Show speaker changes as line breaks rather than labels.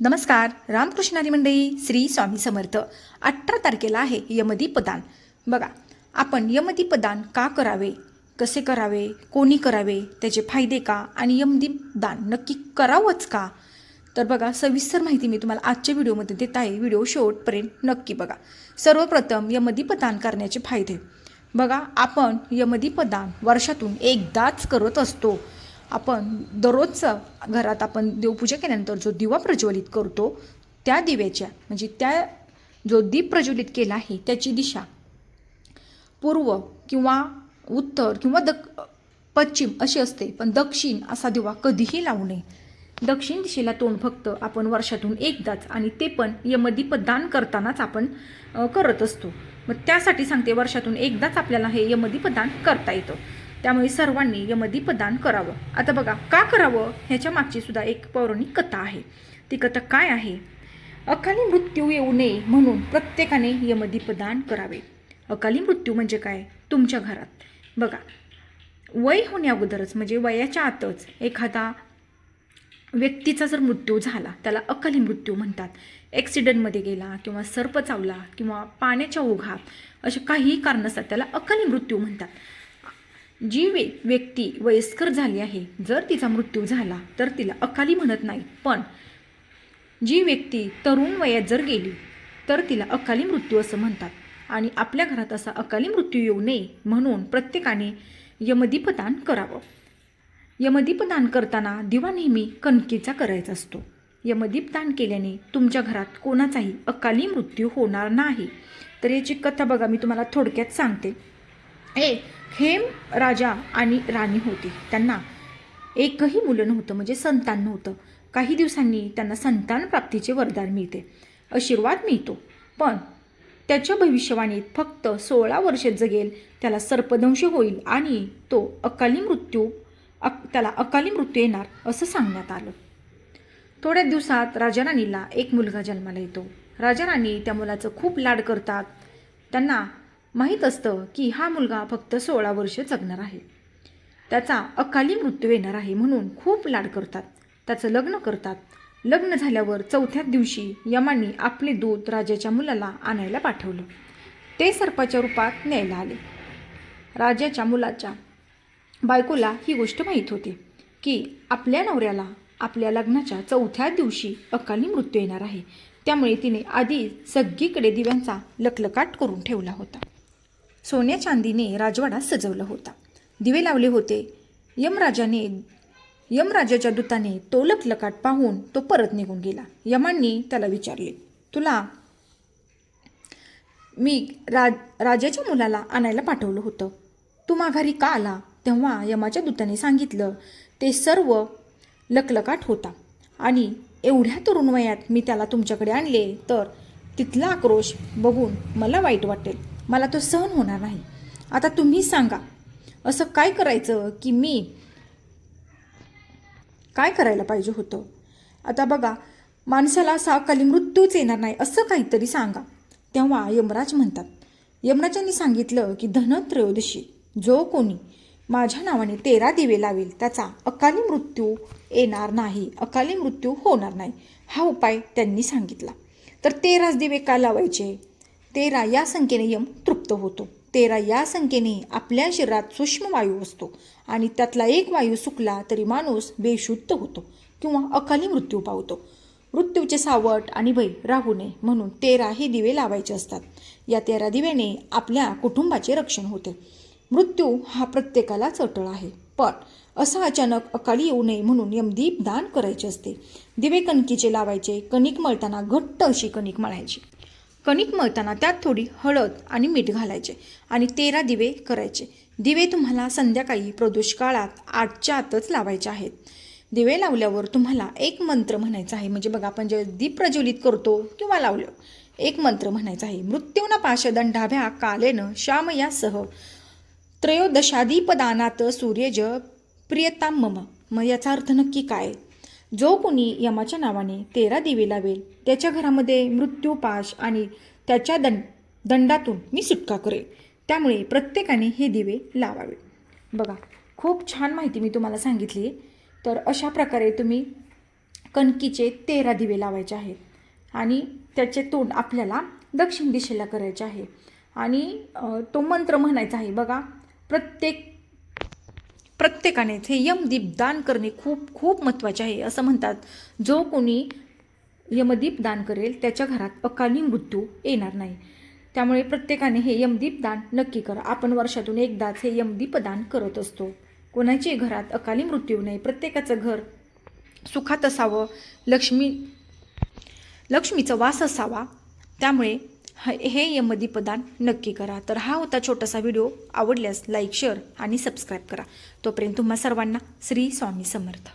नमस्कार रामकृष्णारी मंडळी श्री स्वामी समर्थ. अठरा तारखेला आहे यमदीपदान. बघा आपण यमदीपदान का करावे? कसे करावे? कोणी करावे? त्याचे फायदे का? आणि यमदीपदान नक्की करावंच का? तर बघा सविस्तर माहिती मी तुम्हाला आजच्या व्हिडिओमध्ये देत आहे. व्हिडिओ शेवटपर्यंत नक्की बघा. सर्वप्रथम यमदीपदान करण्याचे फायदे. बघा आपण यमदीपदान वर्षातून एकदाच करत असतो. आपण दररोजचं घरात आपण देवपूजा केल्यानंतर जो दिवा प्रज्वलित करतो त्या दिव्याच्या म्हणजे त्या जो दीप प्रज्वलित केला आहे त्याची दिशा. पूर्व किंवा उत्तर किंवा दक पश्चिम अशी असते पण दक्षिण असा दिवा कधीही लावू नये. दक्षिण दिशेला तोंड फक्त आपण वर्षातून एकदाच आणि ते पण यमदीप दान करतानाच आपण करत असतो. मग त्यासाठी सांगते वर्षातून एकदाच आपल्याला हे यमदीप दान करता येतं. त्यामुळे सर्वांनी यमदीपदान करावं. आता बघा का करावं? ह्याच्या मागची सुद्धा एक पौराणिक कथा आहे. ती कथा काय आहे? अकाली मृत्यू येऊ नये म्हणून प्रत्येकाने यमदीपदान करावे. अकाली मृत्यू म्हणजे काय? तुमच्या घरात. बघा वय होण्याअगोदरच म्हणजे वयाच्या आतच एखादा व्यक्तीचा जर मृत्यू झाला त्याला अकाली मृत्यू म्हणतात. ॲक्सिडेंटमध्ये गेला किंवा सर्प चावला किंवा पाण्याच्या ओघात असे काही कारण असतात त्याला अकाली मृत्यू म्हणतात. जी वे व्यक्ती वयस्कर झाली आहे जर तिचा मृत्यू झाला तर तिला अकाली म्हणत नाही. पण जी व्यक्ती तरुण वयात जर गेली तर तिला अकाली मृत्यू असं म्हणतात. आणि आपल्या घरात असा अकाली मृत्यू येऊ नये म्हणून प्रत्येकाने यमदीपदान करावं. यमदीपदान करताना दिवा नेहमी कणकेचा करायचा असतो. यमदीपदान केल्याने तुमच्या घरात कोणाचाही अकाली मृत्यू होणार नाही. तर याची कथा बघा मी तुम्हाला थोडक्यात सांगते. एक हेम राजा आणि राणी होती. त्यांना एकही मुलं नव्हतं म्हणजे संतान नव्हतं. काही दिवसांनी त्यांना संतान प्राप्तीचे वरदान मिळते. आशीर्वाद मिळतो. पण त्याच्या भविष्यवाणीत फक्त सोळा वर्ष जगेल त्याला सर्पदंश होईल आणि तो अकाली मृत्यू अक त्याला अकाली मृत्यू येणार असं सांगण्यात आलं. थोड्या दिवसात राजा राणीला एक मुलगा जन्माला येतो. राजा राणी त्या मुलाचं खूप लाड करतात. त्यांना माहीत असतं की हा मुलगा फक्त सोळा वर्ष जगणार आहे. त्याचा अकाली मृत्यू येणार आहे म्हणून खूप लाड करतात. त्याचं लग्न करतात. लग्न झाल्यावर चौथ्याच दिवशी यमांनी आपले दूध राजाच्या मुलाला आणायला पाठवलं. ते सर्पाच्या रूपात न्यायला आले. राजाच्या मुलाच्या बायकोला ही गोष्ट माहीत होती की आपल्या नवऱ्याला आपल्या लग्नाच्या चौथ्या दिवशी अकाली मृत्यू येणार आहे. त्यामुळे तिने आधी सगळीकडे दिव्यांचा लकलकाट करून ठेवला होता. सोन्या चांदीने राजवाडा सजवला होता. दिवे लावले होते. यमराजाने यमराजाच्या दूताने तो लकलकाट पाहून तो परत निघून गेला. यमांनी त्याला विचारले तुला मी राज राजाच्या मुलाला आणायला पाठवलं होतं. तू माघारी का आला? तेव्हा यमाच्या दूताने सांगितलं ते सर्व लकलकाट होता आणि एवढ्या तरुण वयात मी त्याला तुमच्याकडे आणले तर तिथला आक्रोश बघून मला वाईट वाटेल. मला तो सहन होणार नाही. आता तुम्ही सांगा असं काय करायचं की मी काय करायला पाहिजे होतं? आता बघा माणसाला असा अकाली मृत्यूच येणार नाही असं काहीतरी सांगा. तेव्हा यमराज म्हणतात यमराजांनी सांगितलं की धनत्रयोदशी जो कोणी माझ्या नावाने तेरा दिवे लावेल त्याचा अकाली मृत्यू येणार नाही अकाली मृत्यू होणार नाही. हा उपाय त्यांनी सांगितला. तर तेराच दिवे का लावायचे? तेरा या संख्येने यम तृप्त होतो. तेरा या संख्येने आपल्या शरीरात सूक्ष्म वायू असतो आणि त्यातला एक वायू सुकला तरी माणूस बेशुद्ध होतो किंवा अकाली मृत्यू पावतो. मृत्यूचे सावट आणि भय राहू नये म्हणून तेरा हे दिवे लावायचे असतात. या तेरा दिव्याने आपल्या कुटुंबाचे रक्षण होते. मृत्यू हा प्रत्येकालाच अटळ आहे. पण असं अचानक अकाली येऊ नये म्हणून यमदीप दान करायचे असते. दिवे कणकीचे लावायचे कणिक मळताना घट्ट अशी कणिक मळायची. कणिक मळताना त्यात थोडी हळद आणि मीठ घालायचे आणि तेरा दिवे करायचे. दिवे तुम्हाला संध्याकाळी प्रदोष काळात आठच्या आतच लावायचे आहेत. दिवे लावल्यावर तुम्हाला एक मंत्र म्हणायचा आहे. म्हणजे बघा आपण जे दीप प्रज्वलित करतो किंवा लावलं एक मंत्र म्हणायचा आहे. मृत्यूना पाशदंडाभ्या कालेन श्यामयासह त्रयोदशादीपदानात सूर्यज प्रियताम मम. मग याचा अर्थ नक्की काय? जो कोणी यमाच्या नावाने तेरा दिवे लावेल त्याच्या घरामध्ये मृत्यूपाश आणि त्याच्या दंड दंडातून मी सुटका करेल. त्यामुळे प्रत्येकाने हे दिवे लावावे. बघा खूप छान माहिती मी तुम्हाला सांगितली. तर अशा प्रकारे तुम्ही कणकीचे तेरा दिवे लावायचे आहेत आणि त्याचे तोंड आपल्याला दक्षिण दिशेला करायचे आहे. आणि तो मंत्र म्हणायचा आहे बघा प्रत्येक प्रत्येकानेच हे यमदीप दान करणे खूप खूप महत्त्वाचे आहे असं म्हणतात. जो कोणी यमदीप दान करेल त्याच्या घरात अकाली मृत्यू येणार नाही. त्यामुळे प्रत्येकाने हे यमदीप दान नक्की करा. आपण वर्षातून एकदाच हे यमदीप दान करत असतो. कोणाच्याही घरात अकाली मृत्यू येऊ नये प्रत्येकाचं घर सुखात असावं लक्ष्मी लक्ष्मीचा वास असावा त्यामुळे हे यमदीपदान नक्की करा. तर हा होता छोटासा व्हिडिओ आवडल्यास लाईक शेअर आणि सबस्क्राईब करा. तोपर्यंत तुम्हा सर्वांना श्री स्वामी समर्थ.